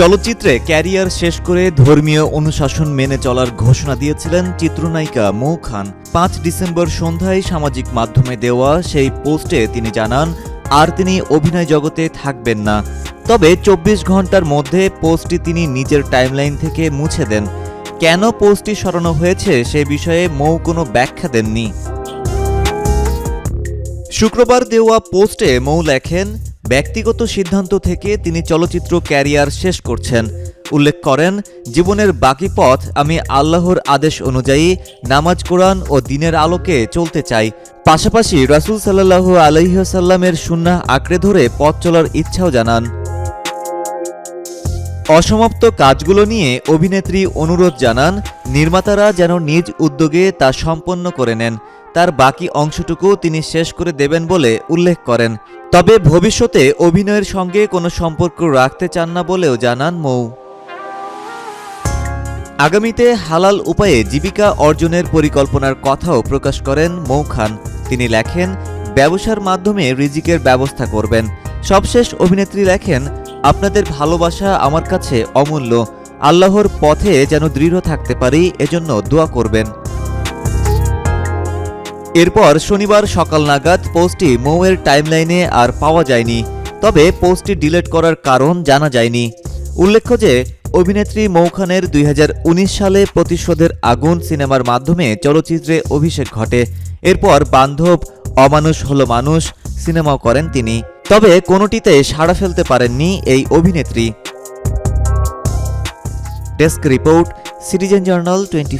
চলচ্চিত্রে ক্যারিয়ার শেষ করে ধর্মীয় অনুশাসন মেনে চলার ঘোষণা দিয়েছিলেন চিত্রনায়িকা মৌ খান। পাঁচ ডিসেম্বর সন্ধ্যায় সামাজিক মাধ্যমে দেওয়া সেই পোস্টে তিনি জানান, আর তিনি অভিনয় জগতে থাকবেন না। তবে চব্বিশ ঘণ্টার মধ্যে পোস্টটি তিনি নিজের টাইমলাইন থেকে মুছে দেন। কেন পোস্টটি সরানো হয়েছে সে বিষয়ে মৌ কোনো ব্যাখ্যা দেননি। শুক্রবার দেওয়া পোস্টে মৌ লেখেন ব্যক্তিগত সিদ্ধান্ত থেকে তিনি চলচ্চিত্র ক্যারিয়ার শেষ করছেন। উল্লেখ করেন, জীবনের বাকি পথ আমি আল্লাহর আদেশ অনুযায়ী নামাজ কোরআন ও দিনের আলোকে চলতে চাই। পাশাপাশি রাসূল সাল্লাহু আলহিহাসাল্লামের সুন্নাহ আঁকড়ে ধরে পথ চলার ইচ্ছাও জানান। অসমাপ্ত কাজগুলো নিয়ে অভিনেত্রী অনুরোধ জানান, নির্মাতারা যেন নিজ উদ্যোগে তা সম্পন্ন করে নেন। তার বাকি অংশটুকু তিনি শেষ করে দেবেন বলে উল্লেখ করেন। তবে ভবিষ্যতে অভিনয়ের সঙ্গে কোনো সম্পর্ক রাখতে চান না বলেও জানান মৌ। আগামীতে হালাল উপায়ে জীবিকা অর্জনের পরিকল্পনার কথাও প্রকাশ করেন মৌ খান। তিনি লেখেন, ব্যবসার মাধ্যমে রিজিকের ব্যবস্থা করবেন। সবশেষ অভিনেত্রী লেখেন, আপনাদের ভালোবাসা আমার কাছে অমূল্য। আল্লাহর পথে যেন দৃঢ় থাকতে পারি, এজন্য দোয়া করবেন। এরপর শনিবার সকাল নাগাদ পোস্টটি মৌয়ের টাইমলাইনে আর পাওয়া যায়নি, তবে পোস্টটি ডিলিট করার কারণ জানা যায়নি। উল্লেখ্য যে, অভিনেত্রী মৌ খানের দুই সালে প্রতিশোধের আগুন সিনেমার মাধ্যমে চলচ্চিত্রে অভিষেক ঘটে। এরপর বান্ধব অমানুষ হলো মানুষ সিনেমাও করেন তিনি। তবে কোনোটিতে সাড়া ফেলতে পারেননি এই অভিনেত্রী। Desk report, citizen journal twenty